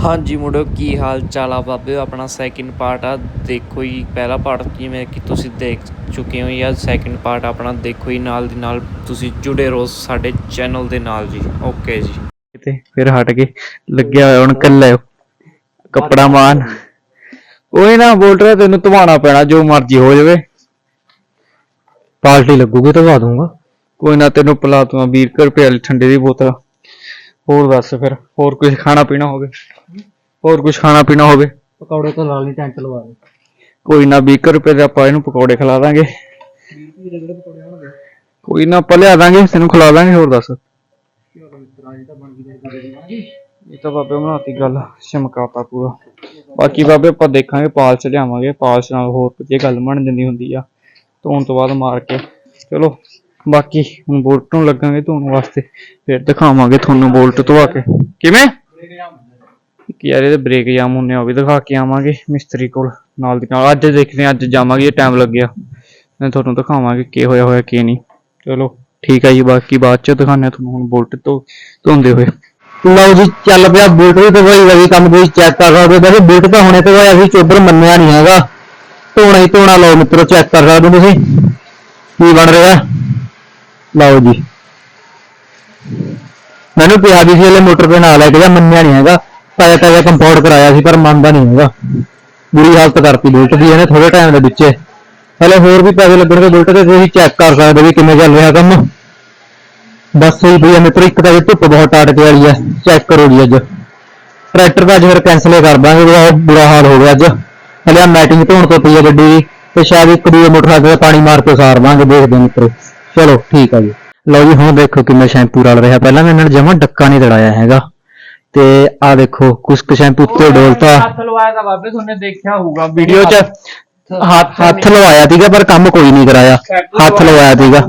ਹਾਂਜੀ ਮੁੰਡਿਓ ਕੀ ਹਾਲ ਚਾਲ ਆ ਬਾਬੇ? ਆਪਣਾ ਸੈਕਿੰਡ ਪਾਰਟ ਆ ਦੇਖੋ ਜੀ ਪਹਿਲਾ ਪਾਰਟ ਜਿਵੇਂ ਕਿ ਤੁਸੀਂ ਦੇਖ ਚੁੱਕੇ ਹੋ ਜਾਂ ਸੈਕਿੰਡ ਪਾਰਟ ਆਪਣਾ ਦੇਖੋ ਜੀ ਨਾਲ ਦੀ ਨਾਲ ਤੁਸੀਂ ਜੁੜੇ ਰਹੋ ਸਾਡੇ ਚੈਨਲ ਦੇ ਨਾਲ ਜੀ। ਓਕੇ ਜੀ। ਤੇ ਫਿਰ ਹਟ ਕੇ ਲੱਗਿਆ ਹੋਇਆ ਹੁਣ ਕੱਲਾ ਕੱਪੜਾ ਮਾਨ। ਕੋਈ ਨਾ ਬੋਲ ਰਿਹਾ ਤੈਨੂੰ ਧਵਾਣਾ ਪੈਣਾ ਜੋ ਮਰਜ਼ੀ ਹੋ ਜਾਵੇ। ਪਾਲਟੀ ਲੱਗੂਗੀ ਧਵਾ ਦੂੰਗਾ। ਕੋਈ ਨਾ ਤੈਨੂੰ ਪਿਲਾ ਦੂੰਗਾ 20 ਰੁਪਏ ਵਾਲੀ ਠੰਡੇ ਦੀ ਬੋਤਲ। ਹੋਰ ਦੱਸ ਫਿਰ ਹੋਰ ਕੁਝ ਖਾਣਾ ਪੀਣਾ ਹੋਵੇ। ਹੋਰ ਕੁਝ ਖਾਣਾ ਪੀਣਾ ਹੋਵੇ। ਪਕੌੜੇ ਤੋਂ ਲਾਲ ਨਹੀਂ ਟੈਂਟ ਲਵਾ ਦੇ। ਕੋਈ ਨਾ 20 ਰੁਪਏ ਦੇ ਆਪਾਂ ਇਹਨੂੰ ਪਕੌੜੇ ਖਿਲਾ ਦਾਂਗੇ। ਜਿਹੜੇ ਪਕੌੜੇ ਹੋਣਗੇ ਕੋਈ ਨਾ ਆਪਾਂ ਲਿਆ ਦਾਂਗੇ ਤੈਨੂੰ ਖਿਲਾ ਦਾਂਗੇ ਹੋਰ ਦੱਸ। ਜੀ ਤਾਂ ਇਹ ਤਾਂ ਬਾਬੇ ਬਣਾਤੀ ਗੱਲ ਚਮਕਾਤਾ ਪੂਰਾ। ਬਾਕੀ ਬਾਬੇ ਆਪਾਂ ਦੇਖਾਂਗੇ ਪਾਲਸ ਲਿਆਵਾਂਗੇ ਪਾਲਸ ਨਾਲ ਹੋਰ ਵਧੀਆ ਗੱਲ ਬਣ ਜਾਂਦੀ ਹੁੰਦੀ ਆ ਧੋਣ ਤੋਂ ਬਾਅਦ ਮਾਰ ਕੇ। ਚਲੋ। ਬਾਕੀ ਹੁਣ ਬੋਲਟ ਨੂੰ ਲੱਗਾਂਗੇ ਧੋਣ ਵਾਸਤੇ, ਫਿਰ ਦਿਖਾਵਾਂਗੇ ਤੁਹਾਨੂੰ ਬੋਲਟ ਧਵਾ ਕੇ। ਕਿਵੇਂ? ਕਿ ਯਾਰ, ਇਹਦੇ ਬ੍ਰੇਕ ਜਾਮ ਹੁੰਨੇ ਉਹ ਵੀ ਦਿਖਾ ਕੇ ਆਵਾਂਗੇ ਮਿਸਤਰੀ ਕੋਲ, ਨਾਲ ਦੀ ਨਾਲ। ਅੱਜ ਦੇਖਦੇ ਹਾਂ, ਅੱਜ ਜਾਵਾਂਗੇ ਟਾਈਮ ਲੱਗਿਆ। ਮੈਂ ਤੁਹਾਨੂੰ ਦਿਖਾਵਾਂਗੇ ਕੀ ਹੋਇਆ ਹੋਇਆ, ਕੀ ਨਹੀਂ। ਚਲੋ, ਠੀਕ ਹੈ ਜੀ, ਬਾਕੀ ਬਾਅਦ ਚ ਦਿਖਾਉਂਦੇ ਤੁਹਾਨੂੰ ਹੁਣ ਬੋਲਟ ਤੋਂ ਧੋਂਦੇ ਹੋਏ। ਲਓ ਜੀ, ਚੱਲ ਪਿਆ ਬੁਲਟ ਵੀ ਤੇ ਕੋਈ ਵਗੀ ਕੰਮ ਕੋਈ ਚੈੱਕ ਕਰ ਸਕਦੇ ਵੈਸੇ ਬੁਲਟ ਤਾਂ ਹੁਣੇ ਤੇ ਹੋਇਆ ਸੀ ਚੋਬਰ ਮੰਨਿਆ ਨਹੀਂ ਹੈਗਾ। ਧੋਣਾ ਹੀ ਧੋਣਾ, ਲਓ ਮਿੱਤਰੋ ਚੈੱਕ ਕਰ ਸਕਦੇ ਤੁਸੀਂ। ਕੀ ਬਣ ਰਿਹਾ? ਲਓ ਜੀ। ਮੈਨੂੰ ਕਿਹਾ ਵੀ ਸੀ ਇਹਲੇ ਮੋਟਰ ਤੇ ਨਾਲ ਲੈ ਕੇ ਜਾ, ਮੰਨਿਆ ਨਹੀਂ ਹੈਗਾ। ਤਾਜ਼ਾ ਤਾਜ਼ਾ ਕੰਪਾਊਂਡ ਕਰਾਇਆ ਸੀ, ਪਰ ਮੰਨਦਾ ਨਹੀਂ ਹੈਗਾ। ਬੁਰੀ ਹਾਲਤ ਕਰਤੀ ਬੁਲਟ ਦੀ ਇਹਨੇ ਥੋੜੇ ਟਾਈਮ ਦੇ ਵਿੱਚ। ਹਲੇ ਹੋਰ ਵੀ ਪੈਸੇ ਲੱਗਣਗੇ ਬੁਲਟ ਤੇ ਤੁਸੀਂ ਚੈੱਕ ਕਰ ਸਕਦੇ ਵੀ ਕਿਵੇਂ ਚੱਲ ਰਿਹਾ ਕੰਮ। ਬਸ ਸਹੀ ਭਈਆ ਮਿੱਤਰੋ ਇੱਕ ਤਾਂ ਇਹ ਧੁੱਪ ਬਹੁਤ ਟਾਟਕੇ ਵਾਲੀ ਹੈ ਚੈੱਕ ਕਰੋ ਜੀ ਅੱਜ। ਟਰੈਕਟਰ ਦਾ ਅੱਜ ਫਿਰ ਕੈਨਸਲ ਕਰ ਦਾਂਗੇ ਬਹੁਤ ਬੁਰਾ ਹਾਲ ਹੋ ਗਿਆ ਅੱਜ। ਹਲੇ ਮੈਟਿੰਗ ਧੋਣ ਤੋਂ ਪਈ ਹੈ ਗੱਡੀ ਦੀ, ਤੇ ਸ਼ਾਇਦ ਇੱਕ ਦੂਏ ਮੋਟਰਸਾਈਕਲ ਤੇ ਪਾਣੀ ਮਾਰ ਕੇ ਸਾਰ ਦਾਂਗੇ, ਦੇਖਦੇ ਹਾਂ ਮਿੱਤਰੋ। ਚਲੋ ਠੀਕ ਆ ਜੀ। ਲਓ ਜੀ ਹੁਣ ਦੇਖੋ ਕਿੰਨਾ ਸ਼ੈਂਪੂ ਰਲ ਰਿਹਾ। ਪਹਿਲਾਂ ਮੈਂ ਇਹਨਾਂ ਨੇ ਜਮਾਂ ਡੱਕਾ ਨਹੀਂ ਦੜਾਇਆ ਹੈਗਾ। ਤੇ ਆ ਦੇਖੋ ਕੁਛ ਕੁ ਸ਼ੈਂਪੂ ਉੱਤੇ ਡੋਲਤਾ। ਹੱਥ ਲਵਾਇਆ ਤਾਂ ਬਾਬੇ ਤੁਹਾਨੂੰ ਦੇਖਿਆ ਹੋਊਗਾ ਵੀਡੀਓ 'ਚ ਹੱਥ ਹੱਥ ਲਵਾਇਆ ਸੀਗਾ ਪਰ ਕੰਮ ਕੋਈ ਨਹੀਂ ਕਰਾਇਆ। ਹੱਥ ਲਵਾਇਆ ਸੀਗਾ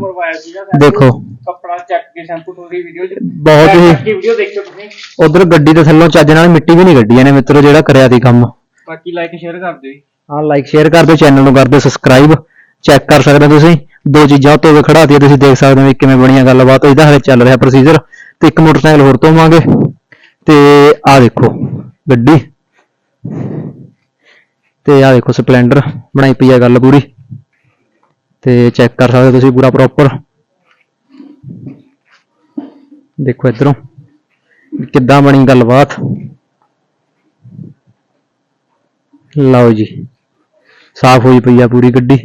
ਦੇਖੋ। ਕੱਪੜਾ ਚੱਕ ਕੇ ਸ਼ੈਂਪੂ ਤੁਹਾਡੀ ਵੀਡੀਓ ਚ ਬਹੁਤ ਹੀ ਵੀਡੀਓ ਦੇਖਿਓ ਤੁਸੀਂ। ਉਧਰ ਗੱਡੀ ਦੇ ਥੱਲੋਂ ਚੱਜ ਨਾਲ ਮਿੱਟੀ ਵੀ ਨਹੀਂ ਗੱਡੀ ਇਹਨੇ ਮਿੱਤਰੋ ਜਿਹੜਾ ਕਰਿਆ ਸੀ ਕੰਮ। ਬਾਕੀ ਲਾਈਕ ਸ਼ੇਅਰ ਕਰ ਦਿਓ ਜੀ। ਹਾਂ ਲਾਈਕ ਸ਼ੇਅਰ ਕਰ ਦਿਓ ਚੈਨਲ ਨੂੰ ਕਰ ਦਿਓ ਸਬਸਕ੍ਰਾਈਬ ਚੈੱਕ ਕਰ ਸਕਦੇ ਹੋ ਤੁਸੀਂ। ਦੋ ਚੀਜ਼ਾਂ ਉੱਤੇ ਵੀ ਖੜਾਤੀਆਂ ਤੁਸੀਂ ਦੇਖ ਸਕਦੇ ਹੋ ਵੀ ਕਿਵੇਂ ਬਣੀਆਂ ਗੱਲਬਾਤ। ਇਹਦਾ ਹਲੇ ਚੱਲ ਰਿਹਾ ਪ੍ਰੋਸੀਜਰ ਤੇ ਇੱਕ ਮੋਟਰਸਾਈਕਲ ਹੋਰ ਧੋਵਾਂਗੇ। ਤੇ ਆਹ ਦੇਖੋ ਗੱਡੀ। ਤੇ ਆਹ ਦੇਖੋ ਸਪਲੈਂਡਰ ਬਣਾਈ ਪਈ ਆ ਗੱਲ ਪੂਰੀ। ਤੇ ਚੈੱਕ ਕਰ ਸਕਦੇ ਹੋ ਤੁਸੀਂ ਪੂਰਾ ਪ੍ਰੋਪਰ ਦੇਖੋ ਇਧਰੋਂ ਕਿੱਦਾਂ ਬਣੀ ਗੱਲਬਾਤ। ਲਓ ਜੀ, ਸਾਫ਼ ਹੋਈ ਪਈ ਆ ਪੂਰੀ ਗੱਡੀ।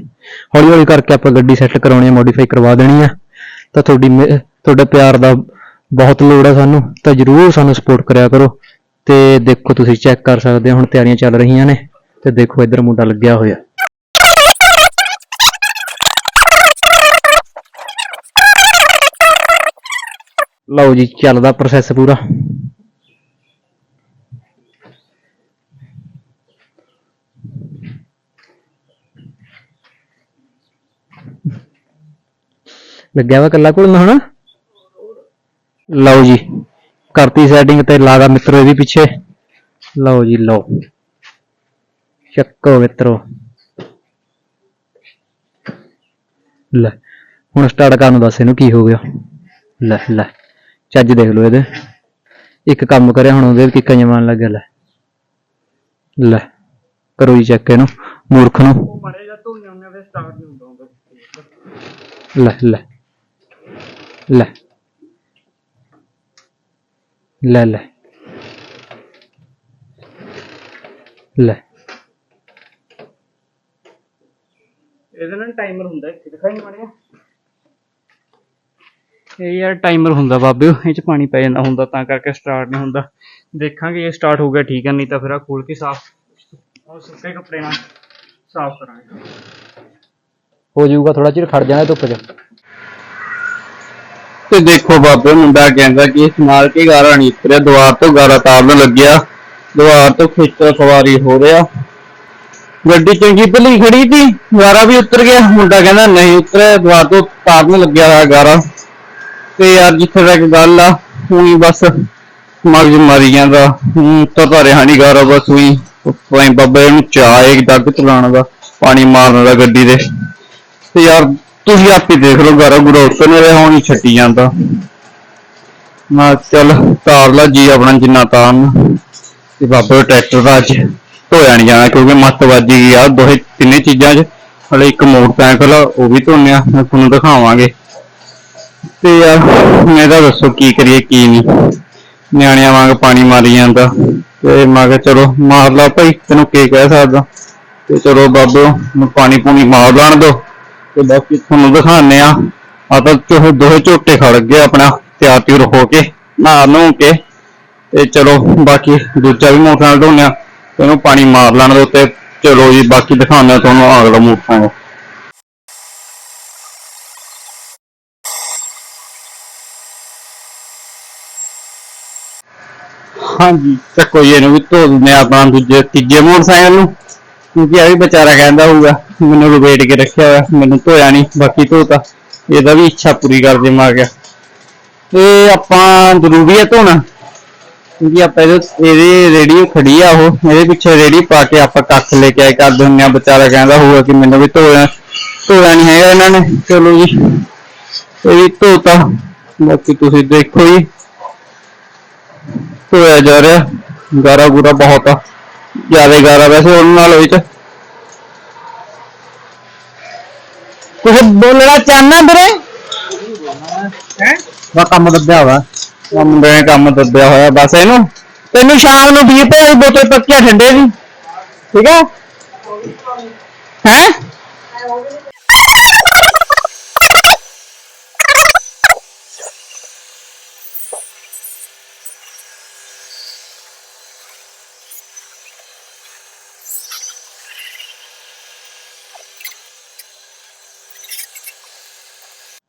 ਹੌਲੀ ਹੌਲੀ ਕਰਕੇ ਆਪਾਂ ਗੱਡੀ ਸੈੱਟ ਕਰਾਉਣੀ ਆ ਮੋਡੀਫਾਈ ਕਰਵਾ ਦੇਣੀ ਆ। ਤਾਂ ਤੁਹਾਡੀ ਮਿਹ- ਪਿਆਰ ਦਾ ਬਹੁਤ ਲੋੜ ਆ ਸਾਨੂੰ, ਤਾਂ ਜਰੂਰ ਸਾਨੂੰ ਸਪੋਰਟ ਕਰਿਆ ਕਰੋ। ਤੇ ਦੇਖੋ ਤੁਸੀਂ ਚੈੱਕ ਕਰ ਸਕਦੇ ਹੋ ਹੁਣ ਤਿਆਰੀਆਂ ਚੱਲ ਰਹੀਆਂ ਨੇ, ਤੇ ਦੇਖੋ ਇੱਧਰ ਮੁੰਡਾ ਲੱਗਿਆ ਹੋਇਆ। ਲਓ ਜੀ, ਚੱਲਦਾ ਪ੍ਰੋਸੈਸ ਪੂਰਾ। ਲੱਗਿਆ ਵਾ ਕੱਲਾ ਕੋਲ ਹੁਣ ਲਓ ਜੀ ਕਰਤੀ ਸੈਟਿੰਗ ਤੇ ਲਾਦਾ ਮਿੱਤਰੋ ਇਹਦੇ ਪਿੱਛੇ। ਲਓ ਜੀ ਲਓ। ਚੱਕੋ ਮਿੱਤਰੋ। ਲੈ ਹੁਣ ਸਟਾਰਟ ਕਰਨ ਨੂੰ ਦੱਸ ਇਹਨੂੰ ਕੀ ਹੋ ਗਿਆ। ਲੈ ਲੈ ਚੱਜ ਦੇਖ ਲਓ ਇਹਦੇ। ਇੱਕ ਕੰਮ ਕਰਿਆ ਹੁਣ ਉਹਦੇ ਕਿੱਕਾਂ ਜਮਾਨ ਲੱਗਿਆ ਲੈ। ਲੈ ਕਰੋ ਜੀ ਚੈੱਕ ਇਹਨੂੰ ਮੂਰਖ ਨੂੰ। ਲੈ ਲੈ। ਲੈ ਲੈ ਲੈ ਲੈ ਇਹਦੇ ਨਾਲ ਟਾਈਮਰ ਹੁੰਦਾ ਇੱਥੇ ਦਿਖਾਈ ਮਾੜਿਆ ਇਹ ਯਾਰ ਟਾਈਮਰ ਹੁੰਦਾ ਬਾਬੇ ਇਹ ਚ ਪਾਣੀ ਪੈ ਜਾਂਦਾ ਹੁੰਦਾ ਤਾਂ ਕਰਕੇ ਸਟਾਰਟ ਨਹੀਂ ਹੁੰਦਾ ਦੇਖਾਂਗੇ ਇਹ ਸਟਾਰਟ ਹੋ ਗਿਆ ਠੀਕ ਹੈ ਨਹੀਂ ਤਾਂ ਫਿਰ ਆ ਖੋਲ ਕੇ ਸਾਫ਼ ਉਹ ਸੁੱਕੇ ਕੱਪੜੇ ਨਾਲ ਸਾਫ਼ ਕਰਾਂਗੇ ਹੋ ਜਾਊਗਾ ਥੋੜਾ ਚਿਰ ਖੜ ਜਾਣਾ ਧੁੱਪ 'ਚ ਤੇ ਦੇਖੋ ਬਾਬੇ, ਮੁੰਡਾ ਕਹਿੰਦਾ ਕਿ ਇਸ ਨਾਲ ਕੀ ਗਾਰਾ ਨਹੀਂ ਉਤਰਿਆ। ਦੁਆਰ ਤੋਂ ਗਾਰਾ ਤਾਰਨ ਲੱਗਿਆ। ਦੁਆਰ ਤੋਂ ਖਿੱਚਾ ਸਵਾਰੀ ਹੋ ਰਿਹਾ। ਗੱਡੀ ਚੰਗੀ ਭਲੀ ਖੜੀ ਸੀ, ਗਾਰਾ ਵੀ ਉਤਰ ਗਿਆ। ਮੁੰਡਾ ਕਹਿੰਦਾ ਨਹੀਂ ਉਤਰਿਆ ਦੁਆਰ ਤੋਂ ਤਾਰਨ ਲੱਗਿਆ ਗਾਰਾ। ਤੇ ਯਾਰ ਜਿੱਥੇ ਤੱਕ ਗੱਲ ਆ, ਉਹੀ ਬਸ ਮਗਜ ਮਾਰੀ ਜਾਂਦਾ। ਹੂੰ ਤਾਂ ਤਾਂ ਰਿਹਾ ਨਹੀਂ ਗਾਰਾ ਬਸ ਉਹੀ। ਭਾਈ ਬਾਬੇ ਨੂੰ ਚਾਹ ਇੱਕ ਡੱਗ ਚਲਾਉਣ ਦਾ, ਪਾਣੀ ਮਾਰਨ ਦਾ ਗੱਡੀ ਦੇ। ਤੇ ਯਾਰ ਤੁਸੀਂ ਆਪੇ ਦੇਖ ਲਓ ਗਾਰਾ ਗੁਰਾ ਉੱਤੇ ਨੇ ਹੁਣ ਹੀ ਛੱਡੀ ਜਾਂਦਾ। ਮੈਂ ਕਿਹਾ ਚੱਲ ਤਾਰ ਲਾ ਜੀ ਆਪਣਾ ਜਿੰਨਾ ਤਾਰਨ। ਤੇ ਬਾਬੇ ਟਰੈਕਟਰ ਦਾ ਅੱਜ ਧੋਇਆ ਨਹੀਂ ਜਾਣਾ ਕਿਉਂਕਿ ਮੱਤ ਵੱਜ ਆ ਦੋਹੇ ਤਿੰਨੇ ਚੀਜ਼ਾਂ 'ਚ। ਹਲੇ ਇੱਕ ਮੋਟਰਸਾਈਕਲ ਆ, ਉਹ ਵੀ ਧੋਨੇ ਮੈਂ ਤੁਹਾਨੂੰ ਦਿਖਾਵਾਂਗੇ। ਤੇ ਯਾਰ ਮੈਂ ਤਾਂ ਦੱਸੋ ਕੀ ਕਰੀਏ ਕੀ ਨਹੀਂ। ਨਿਆਣਿਆਂ ਵਾਂਗ ਪਾਣੀ ਮਾਰੀ ਜਾਂਦਾ। ਤੇ ਮੈਂ ਕਿਹਾ ਚਲੋ ਮਾਰ ਲਾ ਭਾਈ ਤੈਨੂੰ ਕੀ ਕਹਿ ਸਕਦਾ। ਤੇ ਚਲੋ ਬਾਬੇ ਨੂੰ ਪਾਣੀ ਪੂਣੀ ਮਾਰ ਲਾਣ ਦੋ ਤੇ ਬਾਕੀ ਤੁਹਾਨੂੰ ਦਿਖਾਉਂਦੇ ਆ ਆ ਤਾਂ ਚੋਹ ਦੋਹੇ ਝੋਟੇ ਖੜ ਗਏ ਆਪਣਾ ਤਿਆਰ ਤਿਉਰ ਹੋ ਕੇ, ਨਹਾ ਨੂੰ ਕੇ, ਤੇ ਚਲੋ ਬਾਕੀ ਦੂਜਾ ਵੀ ਮੋਟਰਸਾਈਕਲ ਢੋਨੇ ਢੋਣਿਆ ਇਹਨੂੰ ਪਾਣੀ ਮਾਰ ਲੈਣ ਦੇ ਉੱਤੇ। ਚਲੋ ਜੀ, ਬਾਕੀ ਦਿਖਾਉਂਦੇ ਆ ਤੁਹਾਨੂੰ ਅਗਲਾ ਮੋਟਰਸਾਈਕਲ ਹਾਂਜੀ, ਚੱਕੋ ਜੀ, ਇਹਨੂੰ ਵੀ ਧੋ ਦਿੰਦੇ ਆ ਆਪਣਾ ਦੂਜੇ, ਤੀਜੇ ਮੋਟਰਸਾਈਕਲ ਨੂੰ। ਕਿਉਂਕਿ ਇਹ ਵੀ ਵਿਚਾਰਾ ਕਹਿੰਦਾ ਹੋਊਗਾ। ਮੈਨੂੰ ਲਪੇਟ ਕੇ ਰੱਖਿਆ ਹੋਇਆ, ਮੈਨੂੰ ਧੋਇਆ ਨਹੀਂ ਬਾਕੀ ਧੋਤਾ। ਇਹਦਾ ਵੀ ਇੱਛਾ ਪੂਰੀ ਕਰ ਦੇ ਗਿਆ। ਇਹ ਆਪਾਂ ਜ਼ਰੂਰੀ ਹੈ ਧੋਣਾ, ਕਿਉਂਕਿ ਆਪਾਂ ਇਹਦੇ ਇਹਦੀ ਖੜੀ ਆ ਉਹ, ਇਹਦੇ ਪਿੱਛੇ ਰੇੜੀ ਪਾ ਕੇ ਆਪਾਂ ਕੱਖ ਲੈ ਕੇ ਆਏ ਕਰਦੇ ਹੁੰਦੇ ਆ ਵਿਚਾਰਾ ਕਹਿੰਦਾ ਹੋਊਗਾ ਕਿ ਮੈਨੂੰ ਵੀ ਧੋਇਆ ਧੋਇਆ ਨਹੀਂ ਹੈਗਾ ਇਹਨਾਂ ਨੇ। ਚਲੋ ਜੀ, ਇਹ ਵੀ ਧੋਤਾ। ਬਾਕੀ ਤੁਸੀਂ ਦੇਖੋ ਜੀ। ਧੋਇਆ ਜਾ ਰਿਹਾ ਗਾਰਾ ਗੂਰਾ ਬਹੁਤ ਆ। ਜ਼ਿਆਦਾ ਗਾਰਾ ਵੈਸੇ ਉਹਨਾਂ ਨਾਲ ਵਿੱਚ ਕੁਝ ਬੋਲਣਾ ਚਾਹਨਾ ਵੀਰੇ? ਹੈ? ਵਾ ਕੰਮ ਦੱਬਿਆ ਹੋਇਆ। ਕੰਮ ਦੇ ਕੰਮ ਦੱਬਿਆ ਹੋਇਆ ਬਸ ਇਹਨੂੰ। ਤੈਨੂੰ ਸ਼ਾਮ ਨੂੰ 20 ਰੁਪਏ ਦੀ ਬੋਤਲ ਪੱਕੀਆਂ ਠੰਡੇ ਦੀ। ਠੀਕ ਹੈ? ਹੈ?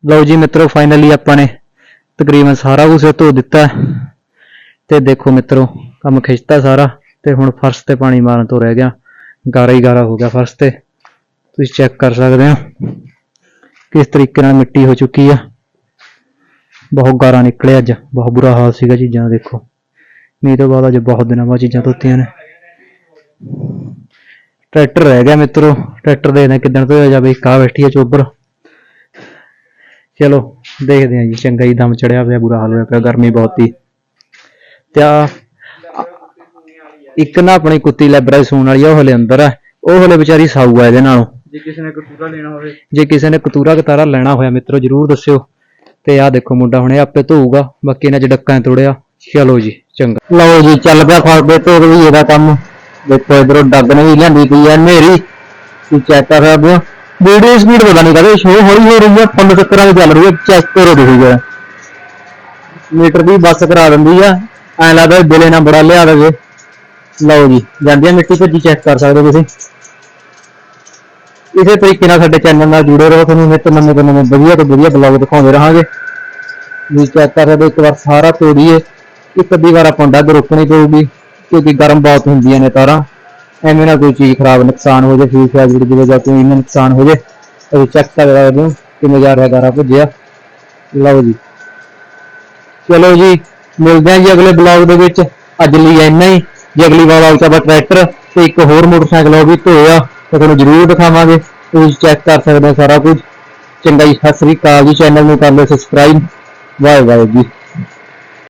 ਲਓ ਜੀ ਮਿੱਤਰੋ ਫਾਈਨਲੀ ਆਪਾਂ ਨੇ ਤਕਰੀਬਨ ਸਾਰਾ ਕੁਝ ਧੋ ਦਿੱਤਾ ਤੇ ਦੇਖੋ ਮਿੱਤਰੋ, ਕੰਮ ਖਿੱਚਤਾ ਸਾਰਾ ਤੇ ਹੁਣ ਫਰਸ਼ ਤੇ ਪਾਣੀ ਮਾਰਨ ਤੋਂ ਰਹਿ ਗਿਆ। ਗਾਰਾ ਹੀ ਗਾਰਾ ਹੋ ਗਿਆ ਫਰਸ਼ ਤੇ। ਤੁਸੀਂ ਚੈੱਕ ਕਰ ਸਕਦੇ ਹੋ ਕਿਸ ਤਰੀਕੇ ਨਾਲ ਮਿੱਟੀ ਹੋ ਚੁੱਕੀ ਆ। ਬਹੁਤ ਗਾਰਾ ਨਿਕਲਿਆ ਅੱਜ। ਬਹੁਤ ਬੁਰਾ ਹਾਲ ਸੀਗਾ ਚੀਜ਼ਾਂ ਦਾ, ਦੇਖੋ। ਮੀਂਹ ਤੋਂ ਬਾਅਦ ਅੱਜ ਬਹੁਤ ਦਿਨਾਂ ਬਾਅਦ ਚੀਜ਼ਾਂ ਧੋਤੀਆਂ ਨੇ। ਟਰੈਕਟਰ ਰਹਿ ਗਿਆ ਮਿੱਤਰੋ। ਟਰੈਕਟਰ ਦੇ ਨੇ ਕਿਦਾਂ ਧੋਇਆ ਜਾਵੇ। ਇੱਕ ਬੈਠੀ ਆ ਚੋਬਰ। ਚਲੋ ਦੇਖਦੇ ਹਾਂ ਜੀ ਚੰਗਾ ਹੀ ਦਮ ਚੜਿਆ ਪਿਆ ਬੁਰਾ ਹਾਲ ਹੋਇਆ ਪਿਆ ਗਰਮੀ ਬਹੁਤ ਹੀ ਤੇ ਆ ਇੱਕ ਨਾ ਆਪਣੀ ਕੁੱਤੀ ਲੈਬਰਾ ਸੂਣ ਵਾਲੀ ਆ ਉਹ ਹਲੇ ਅੰਦਰ ਆ। ਉਹ ਹਲੇ ਵਿਚਾਰੀ ਸਾਊ ਆ ਇਹਦੇ ਨਾਲੋਂ। ਜੇ ਕਿਸੇ ਨੇ ਕਤੂਰਾ ਲੈਣਾ ਹੋਵੇ। ਜੇ ਕਿਸੇ ਨੇ ਕਤੂਰਾ ਕਤਾਰਾ ਲੈਣਾ ਹੋਇਆ ਮਿੱਤਰੋ ਜਰੂਰ ਦੱਸਿਓ। ਤੇ ਆਹ ਦੇਖੋ ਮੁੰਡਾ ਹੁਣੇ ਆਪੇ ਧੋਊਗਾ ਬਾਕੀ ਇਹਨਾਂ ਚ ਡੱਕਾਂ ਤੋੜਿਆ। ਚਲੋ ਜੀ ਚੰਗਾ। ਲਓ ਜੀ ਚੱਲ ਪਿਆ ਖੜਦੇ ਧੋ ਵੀ ਇਹਦਾ ਕੰਮ। ਦੇਖੋ ਇਧਰੋਂ ਡੱਗ ਨੇ ਵੀ ਲਿਆਂਦੀ ਪਈ ਐ ਨੇਰੀ ਤੁਸੀਂ ਚੈੱਕ ਕਰ ਸਕਦੇ ਹੋ? ਵੀਡੀਓ ਸਪੀਡ ਪਤਾ ਨਹੀਂ ਕਦੇ ਸ਼ੋ ਹੌਲੀ ਹੋ ਰਹੀ ਹੈ, ਫੁੱਲ ਚੱਕਰਾਂ ਦੀ ਚੱਲ ਰਹੀ ਹੈ ਚੈੱਕ ਕਰੋ ਤੁਸੀਂ ਜਰਾ ਮੀਟਰ ਦੀ ਬੱਸ ਕਰਾ ਦਿੰਦੀ ਆ, ਐ ਲੱਗਦਾ ਦਿਲੇ ਨਾਲ ਬੜਾ ਲਿਆ ਦੇਵੇ ਲਓ ਜੀ, ਜਾਂਦੀ ਆ ਮਿੱਟੀ ਭੱਜੀ ਚੈੱਕ ਕਰ ਸਕਦੇ ਹੋ ਤੁਸੀਂ। ਇਸੇ ਤਰੀਕੇ ਨਾਲ ਸਾਡੇ ਚੈਨਲ ਨਾਲ ਜੁੜੇ ਰਹੋ ਤੁਹਾਨੂੰ ਨਿੱਤ ਨਵੇਂ ਤੋਂ ਨਵੇਂ, ਵਧੀਆ ਤੋਂ ਵਧੀਆ ਬਲੌਗ ਦਿਖਾਉਂਦੇ ਰਹਾਂਗੇ। ਵੀ ਚੈੱਕ ਕਰ ਰਹੇ ਇੱਕ ਵਾਰ ਸਾਰਾ ਤੋੜੀਏ, ਇੱਕ ਅੱਧੀ ਵਾਰ ਆਪਾਂ ਡੱਗ ਰੋਕਣੀ ਪਊਗੀ, ਕਿਉਂਕਿ ਗਰਮ ਬਹੁਤ ਹੁੰਦੀਆਂ ਨੇ ਤਾਰਾਂ। ਐਵੇਂ ਨਾ ਕੋਈ ਚੀਜ਼ ਖਰਾਬ ਨੁਕਸਾਨ ਹੋ ਜਾਏ ਫੀਸ ਫਾਸ ਦੀ ਵਜ੍ਹਾ ਤੋਂ ਇਹਨਾਂ ਨੁਕਸਾਨ ਹੋ ਜਾਏ ਤੇ ਚੈੱਕ ਕਰ ਸਕਦੇ ਹੋ ਕਿਵੇਂ ਜਾ ਰਿਹਾ ਗਾਰਾ ਭੁੱਜਿਆ। ਲਓ ਜੀ। ਚਲੋ ਜੀ, ਮਿਲਦੇ ਹਾਂ ਜੀ ਅਗਲੇ ਬਲੌਗ ਦੇ ਵਿੱਚ। ਅੱਜ ਲਈ ਇੰਨਾ ਹੀ। ਜੇ ਅਗਲੀ ਵਾਰ ਆਉ ਤਾਂ ਟਰੈਕਟਰ ਤੇ ਇੱਕ ਹੋਰ ਮੋਟਰਸਾਈਕਲ ਉਹ ਵੀ ਧੋਇਆ, ਤਾਂ ਤੁਹਾਨੂੰ ਜ਼ਰੂਰ ਦਿਖਾਵਾਂਗੇ। ਤੁਸੀਂ ਚੈੱਕ ਕਰ ਸਕਦੇ ਹੋ ਸਾਰਾ ਕੁਝ। ਚੰਗਾ ਜੀ, ਸਤਿ ਸ੍ਰੀ ਅਕਾਲ ਜੀ। ਚੈਨਲ ਨੂੰ ਕਰ ਲਓ ਸਬਸਕ੍ਰਾਈਬ ਬਾਏ ਬਾਏ ਜੀ।